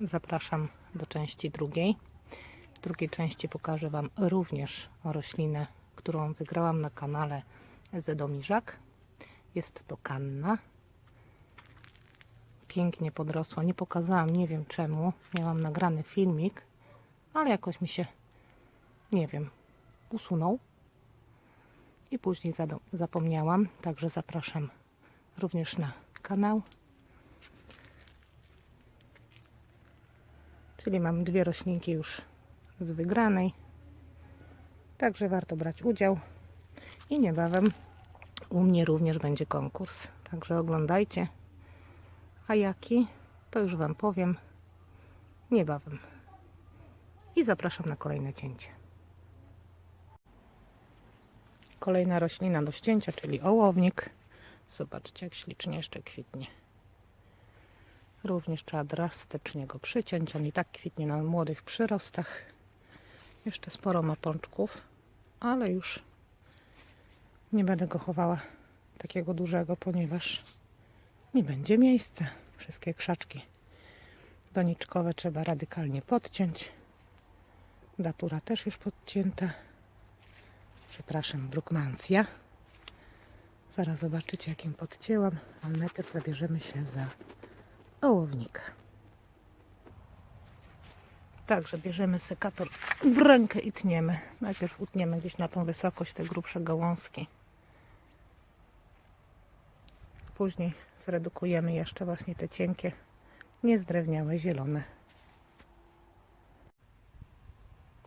Zapraszam do części drugiej. W drugiej części pokażę Wam również roślinę, którą wygrałam na kanale Zedomirzak. Jest to kanna. Pięknie podrosła. Nie pokazałam, nie wiem czemu. Miałam nagrany filmik, ale jakoś mi się, nie wiem, usunął. I później zapomniałam, także zapraszam również na kanał. Czyli mam dwie roślinki już z wygranej. Także warto brać udział. I niebawem u mnie również będzie konkurs. Także oglądajcie. A jaki? To już Wam powiem niebawem. I zapraszam na kolejne cięcie. Kolejna roślina do ścięcia, czyli ołownik. Zobaczcie, jak ślicznie jeszcze kwitnie. Również trzeba drastycznie go przyciąć. On i tak kwitnie na młodych przyrostach. Jeszcze sporo ma pączków, ale już nie będę go chowała takiego dużego, ponieważ nie będzie miejsca. Wszystkie krzaczki doniczkowe trzeba radykalnie podciąć. Datura też już podcięta. Przepraszam, brukmansja. Zaraz zobaczycie, jakim podcięłam, ale najpierw zabierzemy się za ołownika. Także bierzemy sekator w rękę i tniemy. Najpierw utniemy gdzieś na tą wysokość te grubsze gałązki. Później zredukujemy jeszcze właśnie te cienkie, niezdrewniałe, zielone.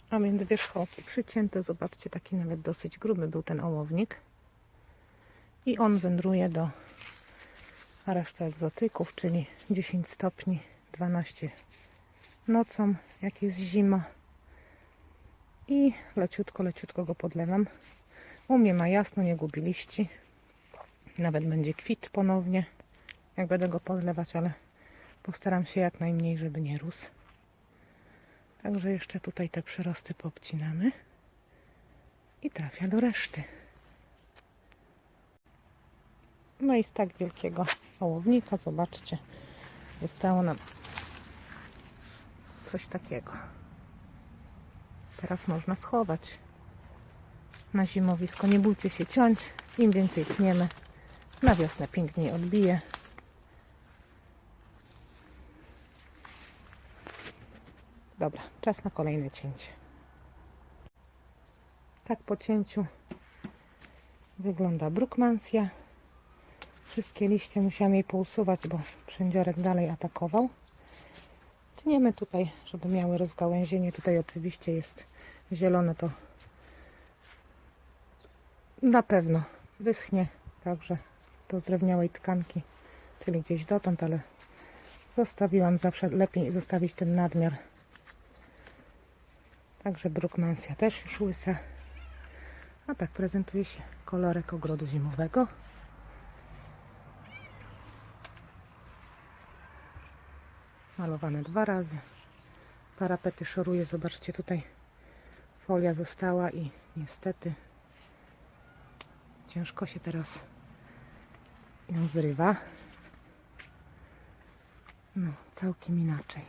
A więc wierzchołki przycięte. Zobaczcie, taki nawet dosyć gruby był ten ołownik. I on wędruje do reszty egzotyków, czyli 10 stopni, 12 nocą, jak jest zima. I leciutko, leciutko go podlewam. U mnie ma jasno, nie gubi liści. Nawet będzie kwit ponownie, jak będę go podlewać, ale postaram się jak najmniej, żeby nie rósł. Także jeszcze tutaj te przyrosty popcinamy i trafia do reszty. No i z tak wielkiego ołownika, zobaczcie, zostało nam coś takiego. Teraz można schować na zimowisko. Nie bójcie się ciąć, im więcej tniemy, na wiosnę piękniej odbije. Dobra, czas na kolejne cięcie. Tak po cięciu wygląda brukmansja. Wszystkie liście musiałam jej pousuwać, bo przędziorek dalej atakował. Tniemy tutaj, żeby miały rozgałęzienie. Tutaj oczywiście jest zielone, to na pewno wyschnie także do zdrewniałej tkanki, czyli gdzieś dotąd, ale zostawiłam zawsze lepiej zostawić ten nadmiar. Także brukmansja też już łysa. A tak prezentuje się kolorek ogrodu zimowego. Malowane dwa razy. Parapety szoruję. Zobaczcie, tutaj folia została i niestety ciężko się teraz ją zrywa. No, całkiem inaczej.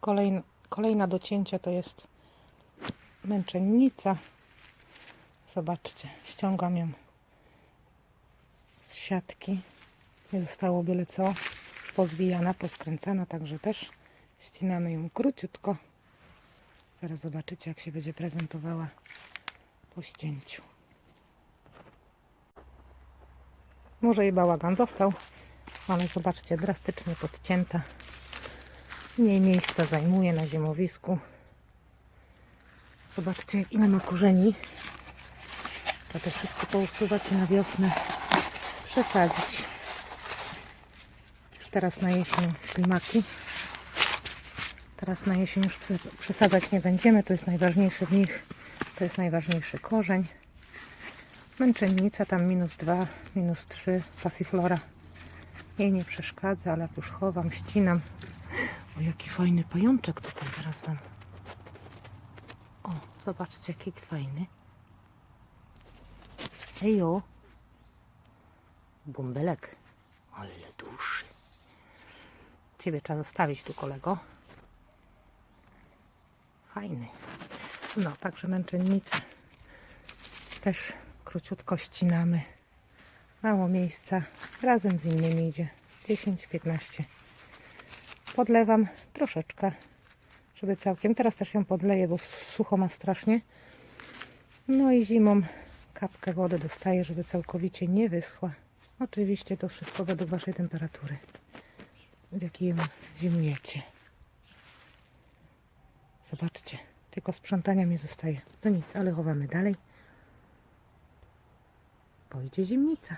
Kolejna, kolejna do cięcia to jest męczennica. Zobaczcie, ściągam ją z siatki. Nie zostało byle co. Pozwijana, poskręcana, także też ścinamy ją króciutko. Zaraz zobaczycie, jak się będzie prezentowała po ścięciu. Może i bałagan został, ale zobaczcie, drastycznie podcięta. Mniej miejsca zajmuje na zimowisku. Zobaczcie, ile ma korzeni. Trzeba to wszystko pousuwać i na wiosnę przesadzić. Już teraz na jesień ślimaki. Teraz na jesień już przes- przesadzać nie będziemy. To jest najważniejszy w nich. To jest najważniejszy korzeń. Męczennica tam minus 2, minus 3. Pasiflora jej nie przeszkadza, ale jak już chowam, ścinam. O, jaki fajny pajączek tutaj zaraz wam. O, zobaczcie, jaki fajny. Ejo. Bąbelek. Ale duży. Ciebie trzeba zostawić tu, kolego. Fajny. No, także męczennice. Też króciutko ścinamy. Mało miejsca. Razem z innymi idzie 10-15. Podlewam troszeczkę, żeby całkiem. Teraz też ją podleję, bo sucho ma strasznie. No i zimą kapkę wody dostaję, żeby całkowicie nie wyschła. Oczywiście to wszystko według Waszej temperatury, w jakiej zimujecie. Zobaczcie, tylko sprzątania mi zostaje. To nic, ale chowamy dalej. Bo idzie zimnica.